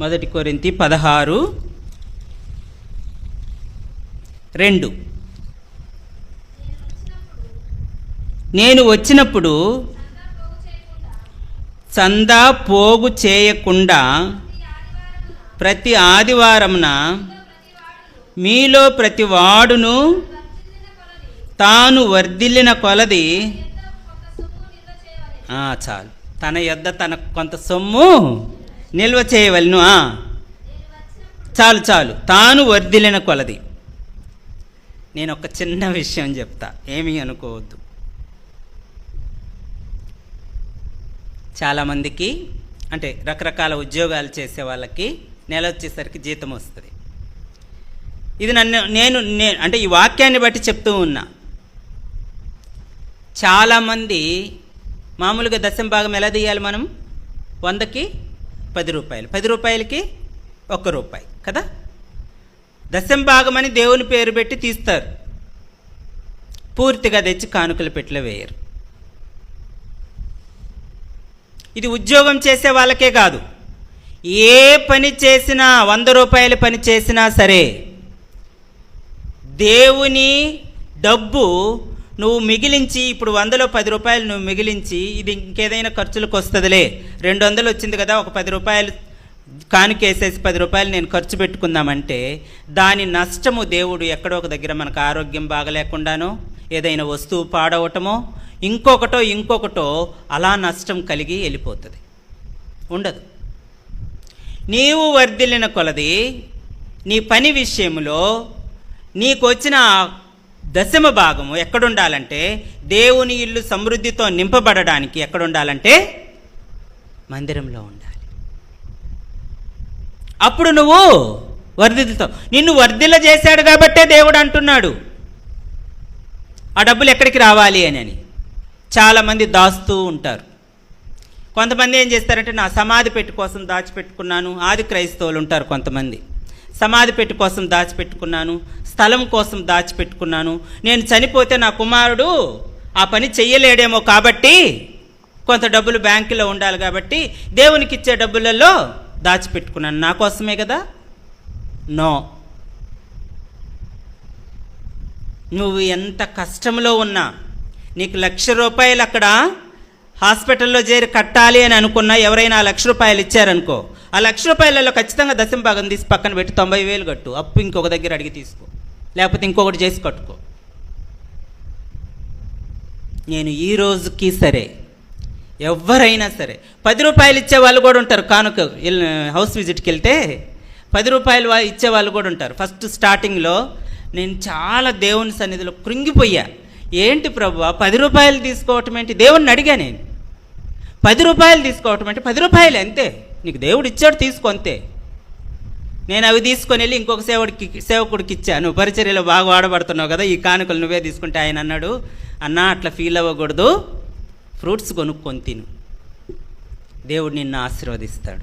మొదటి కొరింతి పదహారు. రెండు. నేను వచ్చినప్పుడు చందా పోగు చేయకుండా ప్రతి ఆదివారమున మీలో ప్రతి వాడును తాను వర్ధిల్లిన కొలది. చాలు. తన యొద్ద తన కొంత సొమ్ము నిల్వ చేయవలను చాలు చాలు. తాను వర్ధిలిన కొలది. నేను ఒక చిన్న విషయం చెప్తా. ఏమీ అనుకోవద్దు. చాలామందికి అంటే రకరకాల ఉద్యోగాలు చేసే వాళ్ళకి నెల వచ్చేసరికి జీతం వస్తుంది. ఇది నన్ను నేను నే అంటే ఈ వాక్యాన్ని బట్టి చెప్తూ ఉన్నా. చాలామంది మామూలుగా దశం భాగం ఎలా తీయాలి మనం? వందకి పది రూపాయలు. పది రూపాయలకి ఒక్క రూపాయి కదా? దశం భాగమని దేవుని పేరు పెట్టి తీస్తారు. పూర్తిగా తెచ్చి కానుకల పెట్టిలో వేయరు. ఇది ఉద్యోగం చేసే వాళ్ళకే కాదు. ఏ పని చేసినా వంద రూపాయల పని చేసినా సరే దేవుని డబ్బు నువ్వు మిగిలించి ఇప్పుడు వందలో పది రూపాయలు నువ్వు మిగిలించి ఇది ఇంకేదైనా ఖర్చులకు వస్తుందిలే. రెండు వందలు వచ్చింది కదా ఒక పది రూపాయలు కానుకేసేసి పది రూపాయలు నేను ఖర్చు పెట్టుకుందామంటే దాని నష్టము దేవుడు ఎక్కడో ఒక దగ్గర మనకు ఆరోగ్యం బాగలేకుండానో ఏదైనా వస్తువు పాడవటమో ఇంకొకటో ఇంకొకటో అలా నష్టం కలిగి వెళ్ళిపోతుంది. ఉండదు. నీవు వర్ధిల్లిన కొలది నీ పని విషయంలో నీకు వచ్చిన దశమ భాగము ఎక్కడుండాలంటే దేవుని ఇల్లు సమృద్ధితో నింపబడడానికి ఎక్కడుండాలంటే మందిరంలో ఉండాలి. అప్పుడు నువ్వు వర్ధిల్తో నిన్ను వర్ధిల చేశాడు కాబట్టే దేవుడు అంటున్నాడు. ఆ డబ్బులు ఎక్కడికి రావాలి అని అని. చాలామంది దాస్తూ ఉంటారు. కొంతమంది ఏం చేస్తారంటే నా సమాధి పెట్టి కోసం దాచిపెట్టుకున్నాను. ఆది క్రైస్తవులు ఉంటారు కొంతమంది. సమాధి పెట్టి కోసం దాచిపెట్టుకున్నాను. స్థలం కోసం దాచిపెట్టుకున్నాను. నేను చనిపోతే నా కుమారుడు ఆ పని చెయ్యలేడేమో కాబట్టి కొంత డబ్బులు బ్యాంకులో ఉండాలి కాబట్టి దేవునికి ఇచ్చే డబ్బులలో దాచిపెట్టుకున్నాను. నా కోసమే కదా? నో. నువ్వు ఎంత కష్టంలో ఉన్నా నీకు లక్ష రూపాయలు అక్కడ హాస్పిటల్లో చేరి కట్టాలి అని అనుకున్నా ఎవరైనా ఆ లక్ష రూపాయలు ఇచ్చారనుకో ఆ లక్ష రూపాయలలో ఖచ్చితంగా దశం భాగం తీసి పక్కన పెట్టి తొంభై వేలు కట్టు. అప్పు ఇంకొక దగ్గర అడిగి తీసుకో. లేకపోతే ఇంకొకటి చేసి కట్టుకో. నేను ఈ రోజుకి సరే ఎవరైనా సరే పది రూపాయలు ఇచ్చే వాళ్ళు కూడా ఉంటారు. కానుక హౌస్ విజిట్కి వెళ్తే పది రూపాయలు ఇచ్చే వాళ్ళు కూడా ఉంటారు. ఫస్ట్ స్టార్టింగ్లో నేను చాలా దేవుని సన్నిధిలో కృంగిపోయా. ఏంటి ప్రభు పది రూపాయలు తీసుకోవటం ఏంటి? దేవుణ్ణి అడిగా నేను. పది రూపాయలు తీసుకోవటం అంటే పది రూపాయలు అంతే. నీకు దేవుడు ఇచ్చాడు తీసుకో అంతే. నేను అవి తీసుకొని వెళ్ళి ఇంకొక సేవడికి సేవకుడికి ఇచ్చా నువ్వు పరిచర్యలో బాగా వాడబడుతున్నావు కదా ఈ కానుకలు నువ్వే తీసుకుంటే ఆయన అన్నాడు అన్నా అట్లా ఫీల్ అవ్వకూడదు. ఫ్రూట్స్ కొనుక్కొని తిను. దేవుడు నిన్ను ఆశీర్వదిస్తాడు.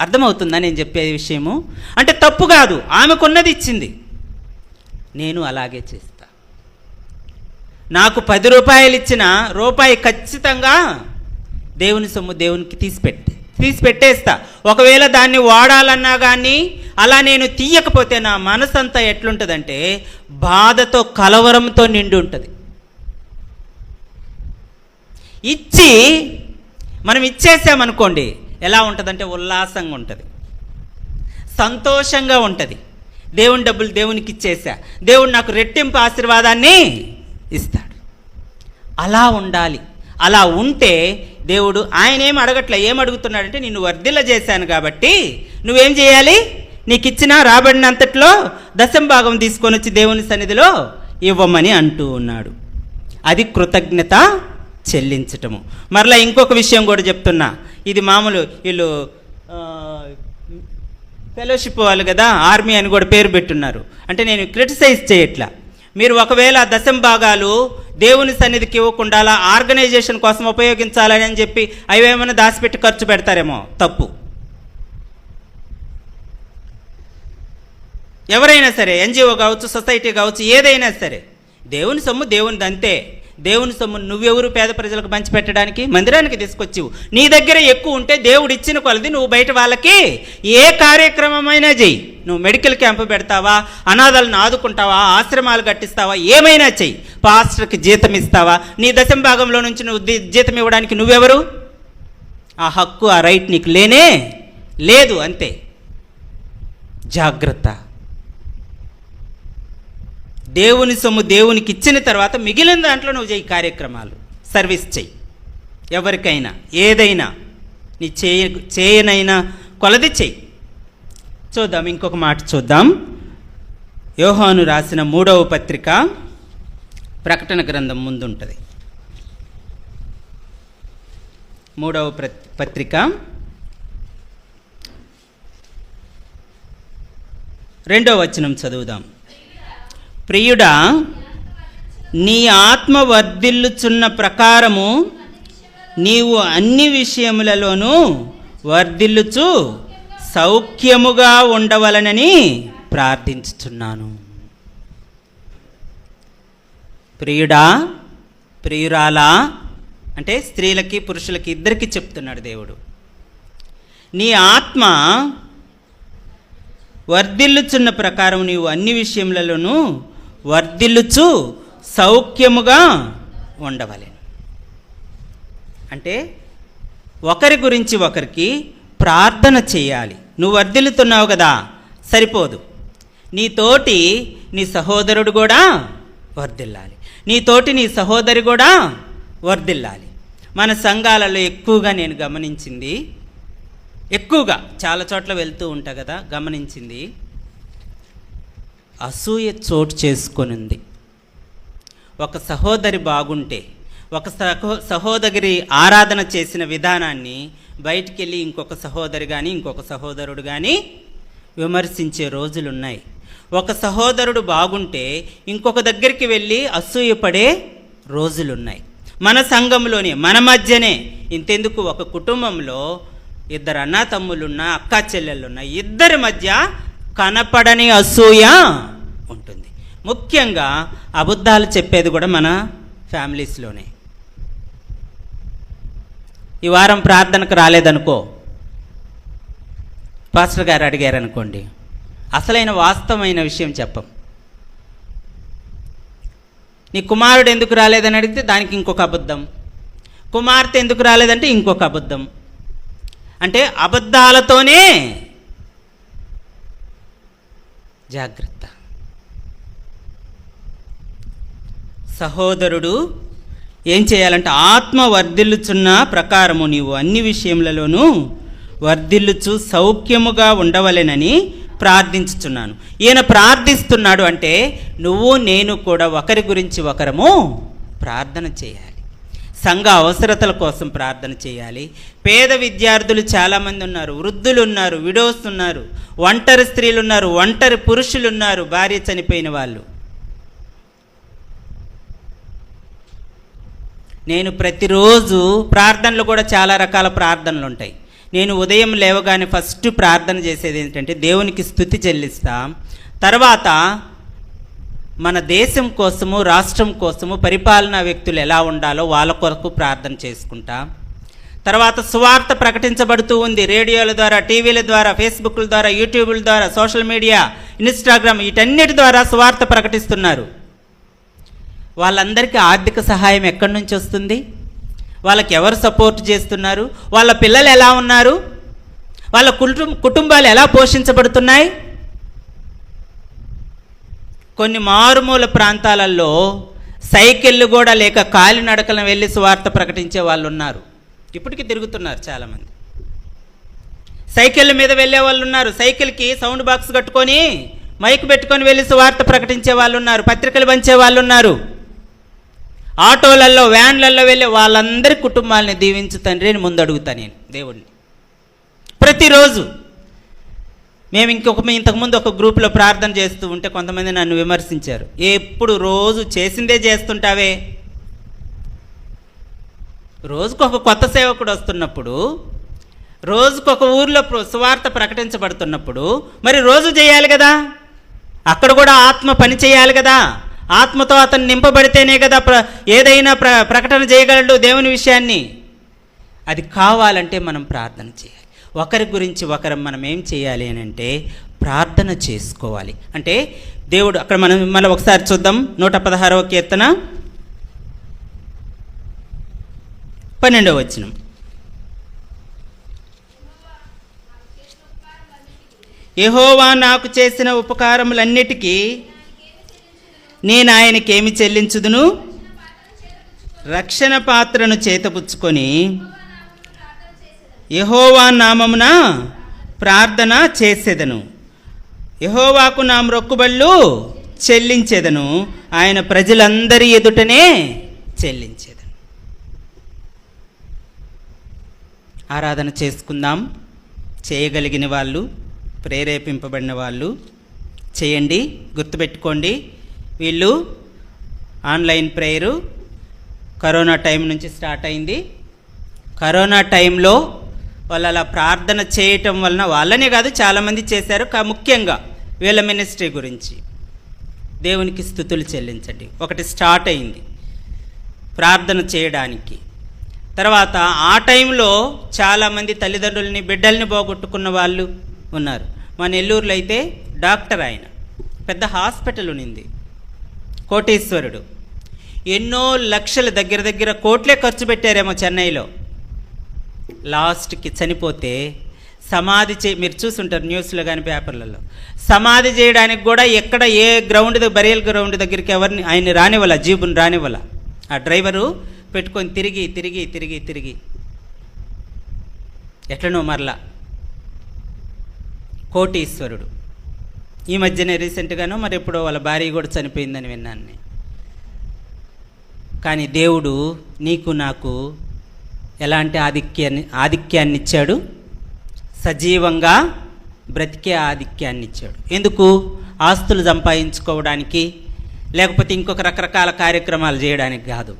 అర్థమవుతుందా నేను చెప్పే విషయము? అంటే తప్పు కాదు ఆమెకున్నది ఇచ్చింది. నేను అలాగే చేస్తా. నాకు పది రూపాయలు ఇచ్చిన రూపాయి ఖచ్చితంగా దేవుని సొమ్ము దేవునికి తీసిపెట్టి తీసి పెట్టేస్తా ఒకవేళ దాన్ని వాడాలన్నా కానీ అలా నేను తీయకపోతే నా మనసు అంతా ఎట్లుంటుందంటే బాధతో కలవరంతో నిండి ఉంటుంది ఇచ్చి మనం ఇచ్చేసామనుకోండి ఎలా ఉంటుందంటే ఉల్లాసంగా ఉంటుంది సంతోషంగా ఉంటుంది. దేవుని డబ్బులు దేవునికి ఇచ్చేసా దేవుడు నాకు రెట్టింపు ఆశీర్వాదాన్ని ఇస్తాడు. అలా ఉండాలి. అలా ఉంటే దేవుడు ఆయన ఏం అడగట్లే ఏం అడుగుతున్నాడంటే నిన్ను వర్ధిల్ల చేశాను కాబట్టి నువ్వేం చేయాలి? నీకు ఇచ్చిన రాబడినంతట్లో దశం భాగం తీసుకొని వచ్చి దేవుని సన్నిధిలో ఇవ్వమని అంటూ ఉన్నాడు. అది కృతజ్ఞత చెల్లించటము. మరలా ఇంకొక విషయం కూడా చెప్తున్నా. ఇది మామూలు వీళ్ళు ఫెలోషిప్ వాళ్ళు కదా ఆర్మీ అని కూడా పేరు పెట్టున్నారు. అంటే నేను క్రిటిసైజ్ చేయట్లా. మీరు ఒకవేళ దశం భాగాలు దేవుని సన్నిధికి ఇవ్వకుండా అలా ఆర్గనైజేషన్ కోసం ఉపయోగించాలని అని చెప్పి అవి ఏమైనా దాచిపెట్టి ఖర్చు పెడతారేమో? తప్పు. ఎవరైనా సరే ఎన్జిఓ కావచ్చు సొసైటీ కావచ్చు ఏదైనా సరే దేవుని సొమ్ము దేవునిది అంతే దేవుని సొమ్ము నువ్వెవరు పేద ప్రజలకు పంచిపెట్టడానికి మందిరానికి తీసుకొచ్చివు. నీ దగ్గర ఎక్కువ ఉంటే దేవుడు ఇచ్చిన కొలది నువ్వు బయట వాళ్ళకి. ఏ కార్యక్రమమైనా చెయ్యి. నువ్వు మెడికల్ క్యాంపు పెడతావా? అనాథాలను ఆదుకుంటావా? ఆశ్రమాలు కట్టిస్తావా? ఏమైనా చెయ్యి. పాస్టర్కి జీతం ఇస్తావా? నీ దశం భాగంలో నుంచి నువ్వు జీతం ఇవ్వడానికి నువ్వెవరు? ఆ హక్కు ఆ రైట్ నీకు లేనే లేదు అంతే. జాగ్రత్త. దేవుని సొమ్ము దేవునికి ఇచ్చిన తర్వాత మిగిలిన దాంట్లో నువ్వు చేయి కార్యక్రమాలు. సర్వీస్ చెయ్యి ఎవరికైనా ఏదైనా నీ చేయ చేయనైనా కొలది చెయ్యి చూద్దాం ఇంకొక మాట చూద్దాం. యోహాను రాసిన మూడవ పత్రిక ప్రకటన గ్రంథం ముందుంటుంది. మూడవ పత్రిక. రెండవ వచనం చదువుదాం. ప్రియుడా నీ ఆత్మ వర్ధిల్లుచున్న ప్రకారము నీవు అన్ని విషయములలోనూ వర్ధిల్లుచు సౌఖ్యముగా ఉండవలనని ప్రార్థించుచున్నాను. ప్రియుడా ప్రియురాలా అంటే స్త్రీలకి పురుషులకి ఇద్దరికి చెప్తున్నాడు దేవుడు. నీ ఆత్మ వర్ధిల్లుచున్న ప్రకారం నీవు అన్ని విషయములలోనూ వర్ధిల్లుచు సౌఖ్యముగా ఉండవలెను. అంటే ఒకరి గురించి ఒకరికి ప్రార్థన చేయాలి. నువ్వు వర్ధిల్లుతున్నావు కదా సరిపోదు. నీ తోటి నీ సహోదరుడు కూడా వర్ధిల్లాలి. నీ తోటి నీ సహోదరి కూడా వర్ధిల్లాలి. మన సంఘాలలో ఎక్కువగా నేను గమనించింది ఎక్కువగా చాలా చోట్ల వెళ్తూ ఉంటా కదా గమనించింది. అసూయ చోటు చేసుకొనింది. ఒక సహోదరి బాగుంటే ఒక సహో సహోదరి ఆరాధన చేసిన విధానాన్ని బయటికి వెళ్ళి ఇంకొక సహోదరి కానీ ఇంకొక సహోదరుడు కానీ విమర్శించే రోజులున్నాయి. ఒక సహోదరుడు బాగుంటే ఇంకొక దగ్గరికి వెళ్ళి అసూయపడే రోజులున్నాయి. మన సంఘంలోనే మన మధ్యనే ఇంతెందుకు ఒక కుటుంబంలో ఇద్దరు అన్నా తమ్ముళ్ళున్నా అక్కా చెల్లెళ్ళున్నా ఇద్దరి మధ్య కనపడని అసూయ ఉంటుంది. ముఖ్యంగా అబద్ధాలు చెప్పేది కూడా మన ఫ్యామిలీస్లోనే ఈ వారం ప్రార్థనకు రాలేదనుకో పాస్టర్ గారు అడిగారు అనుకోండి అసలైన వాస్తవమైన విషయం చెప్పం. నీ కుమారుడు ఎందుకు రాలేదని అడిగితే దానికి ఇంకొక అబద్ధం. కుమార్తె ఎందుకు రాలేదంటే ఇంకొక అబద్ధం. అంటే అబద్ధాలతోనే జాగ్రత్త. సహోదరుడు ఏం చేయాలంటే ఆత్మ వర్ధిల్లుచున్న ప్రకారము నీవు అన్ని విషయములలోనూ వర్ధిల్లుచు సౌఖ్యముగా ఉండవలెనని ప్రార్థించుచున్నాను. ఈయన ప్రార్థిస్తున్నాడు అంటే నువ్వు నేను కూడా ఒకరి గురించి ఒకరము ప్రార్థన చేయాలి. సంఘ అవసరతల కోసం ప్రార్థన చేయాలి. పేద విద్యార్థులు చాలామంది ఉన్నారు వృద్ధులు ఉన్నారు విడోస్ ఉన్నారు ఒంటరి స్త్రీలు ఉన్నారు ఒంటరి పురుషులు ఉన్నారు భార్య చనిపోయిన వాళ్ళు. నేను ప్రతిరోజు ప్రార్థనలు కూడా చాలా రకాల ప్రార్థనలు ఉంటాయి. నేను ఉదయం లేవగానే ఫస్ట్ ప్రార్థన చేసేది ఏంటంటే దేవునికి స్థుతి చెల్లిస్తాం. తర్వాత మన దేశం కోసము రాష్ట్రం కోసము పరిపాలనా వ్యక్తులు ఎలా ఉండాలో వాళ్ళ కొరకు ప్రార్థన చేసుకుంటా. తర్వాత సువార్త ప్రకటించబడుతూ ఉంది. రేడియోల ద్వారా టీవీల ద్వారా ఫేస్బుక్ల ద్వారా యూట్యూబ్ల ద్వారా సోషల్ మీడియా ఇన్స్టాగ్రామ్ వీటన్నిటి ద్వారా సువార్త ప్రకటిస్తున్నారు. వాళ్ళందరికీ ఆర్థిక సహాయం ఎక్కడి నుంచి వస్తుంది? వాళ్ళకి ఎవరు సపోర్ట్ చేస్తున్నారు? వాళ్ళ పిల్లలు ఎలా ఉన్నారు? వాళ్ళ కుటుంబ కుటుంబాలు ఎలా పోషించబడుతున్నాయి? కొన్ని మారుమూల ప్రాంతాలలో సైకిళ్ళు కూడా లేక కాలినడకలను వెళ్ళి స్వార్థ ప్రకటించే వాళ్ళు ఉన్నారు. ఇప్పటికీ తిరుగుతున్నారు చాలామంది. సైకిళ్ళ మీద వెళ్ళే వాళ్ళు ఉన్నారు. సైకిల్కి సౌండ్ బాక్స్ కట్టుకొని మైక్ పెట్టుకొని వెళ్ళి స్వార్థ ప్రకటించే వాళ్ళు ఉన్నారు. పత్రికలు పంచే వాళ్ళు ఉన్నారు. ఆటోలలో వ్యాన్లలో వెళ్ళే వాళ్ళందరి కుటుంబాలని దీవించు తండ్రి అని ముందడుగుతా నేను దేవుణ్ణి. ప్రతిరోజు మేము ఇంకొక ఇంతకుముందు ఒక గ్రూప్లో ప్రార్థన చేస్తూ ఉంటే కొంతమంది నన్ను విమర్శించారు. ఎప్పుడు రోజు చేసిందే చేస్తుంటావే? రోజుకు ఒక కొత్త సేవకుడు వస్తున్నప్పుడు రోజుకు ఒక ఊర్లో సువార్త ప్రకటించబడుతున్నప్పుడు మరి రోజు చేయాలి కదా? అక్కడ కూడా ఆత్మ పని చేయాలి కదా? ఆత్మతో అతను నింపబడితేనే కదా ప్ర ఏదైనా ప్ర ప్రకటన చేయగలడు దేవుని విషయాన్ని. అది కావాలంటే మనం ప్రార్థన చేయాలి. ఒకరి గురించి ఒకరం మనం ఏం చేయాలి అని అంటే ప్రార్థన చేసుకోవాలి. అంటే దేవుడు అక్కడ మనం మళ్ళీ ఒకసారి చూద్దాం. నూట పదహారవ కీర్తన. పన్నెండవ వచనం. యహోవా నాకు చేసిన ఉపకారములన్నిటికీ నేను ఆయనకేమి చెల్లించుదును? రక్షణ పాత్రను చేతపుచ్చుకొని యహోవా నామమున ప్రార్థన చేసేదను. యహోవాకు నా మొక్కుబళ్ళు చెల్లించేదను. ఆయన ప్రజలందరి ఎదుటనే చెల్లించేదను. ఆరాధన చేసుకుందాం. చేయగలిగిన వాళ్ళు ప్రేరేపింపబడిన వాళ్ళు చేయండి గుర్తుపెట్టుకోండి. వీళ్ళు ఆన్లైన్ ప్రేయరు. కరోనా టైం నుంచి స్టార్ట్ అయింది. కరోనా టైంలో వాళ్ళు అలా ప్రార్థన చేయటం వలన వాళ్ళనే కాదు చాలామంది చేశారు. కా ముఖ్యంగా వీళ్ళ మినిస్ట్రీ గురించి. దేవునికి స్థుతులు చెల్లించండి. ఒకటి స్టార్ట్ అయింది. ప్రార్థన చేయడానికి. తర్వాత ఆ టైంలో చాలామంది తల్లిదండ్రులని బిడ్డల్ని పోగొట్టుకున్న వాళ్ళు ఉన్నారు. మా నెల్లూరులో అయితే డాక్టర్ ఆయన. పెద్ద హాస్పిటల్ ఉనింది కోటేశ్వరుడు. ఎన్నో లక్షల దగ్గర దగ్గర కోట్లే ఖర్చు పెట్టారేమో చెన్నైలో. లాస్ట్కి చనిపోతే సమాధి చే మీరు చూసుంటారు న్యూస్లో కానీ పేపర్లలో. సమాధి చేయడానికి కూడా ఎక్కడ ఏ గ్రౌండ్ బరియల్ గ్రౌండ్ దగ్గరికి ఎవరిని ఆయన్ని రానివ్వాల జీబుని రానివ్వాల? ఆ డ్రైవరు పెట్టుకొని తిరిగి తిరిగి తిరిగి తిరిగి. ఎట్లనో మరలా కోటీశ్వరుడు. ఈ మధ్యనే రీసెంట్గానో మరి ఎప్పుడో వాళ్ళ భార్య కూడా చనిపోయిందని విన్నాను కానీ దేవుడు నీకు నాకు ఎలాంటి ఆధిక్యాన్ని ఆధిక్యాన్ని ఇచ్చాడు సజీవంగా బ్రతికే ఆధిక్యాన్ని ఇచ్చాడు ఎందుకు? ఆస్తులు సంపాదించుకోవడానికి లేకపోతే ఇంకొక రకరకాల కార్యక్రమాలు చేయడానికి కాదు.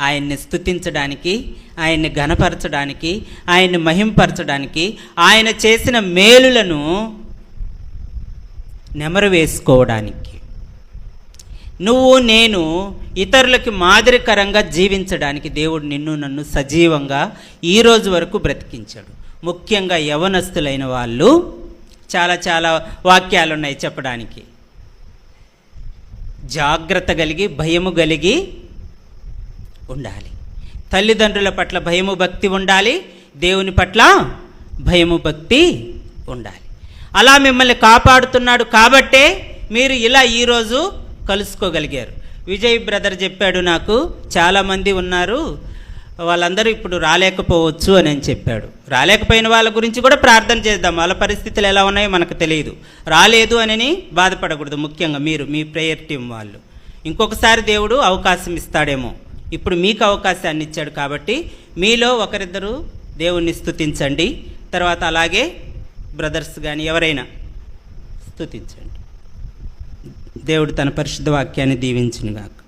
ఆయన్ని స్తుతించడానికి ఆయన్ని ఘనపరచడానికి ఆయన్ని మహింపరచడానికి ఆయన చేసిన మేలులను నెమరు వేసుకోవడానికి. నువ్వు నేను ఇతరులకి మాదిరికరంగా జీవించడానికి దేవుడు నిన్ను నన్ను సజీవంగా ఈరోజు వరకు బ్రతికించాడు. ముఖ్యంగా యవనస్తులైన వాళ్ళు చాలా చాలా వాక్యాలు ఉన్నాయి చెప్పడానికి. జాగ్రత్త కలిగి భయము కలిగి ఉండాలి. తల్లిదండ్రుల పట్ల భయము భక్తి ఉండాలి దేవుని పట్ల భయము భక్తి ఉండాలి. అలా మిమ్మల్ని కాపాడుతున్నాడు కాబట్టే మీరు ఇలా ఈరోజు కలుసుకోగలిగారు. విజయ్ బ్రదర్ చెప్పాడు నాకు చాలామంది ఉన్నారు వాళ్ళందరూ ఇప్పుడు రాలేకపోవచ్చు అని అని చెప్పాడు. రాలేకపోయిన వాళ్ళ గురించి కూడా ప్రార్థన చేద్దాం వాళ్ళ పరిస్థితులు ఎలా ఉన్నాయో మనకు తెలియదు. రాలేదు అని బాధపడకూడదు ముఖ్యంగా మీరు మీ ప్రేయర్ టీం వాళ్ళు. ఇంకొకసారి దేవుడు అవకాశం ఇస్తాడేమో. ఇప్పుడు మీకు అవకాశాన్ని ఇచ్చాడు కాబట్టి మీలో ఒకరిద్దరు దేవుణ్ణి స్థుతించండి తర్వాత అలాగే బ్రదర్స్ కానీ ఎవరైనా స్థుతించండి దేవుడు తన పరిశుద్ధ వాక్యాన్ని దీవించినగాక.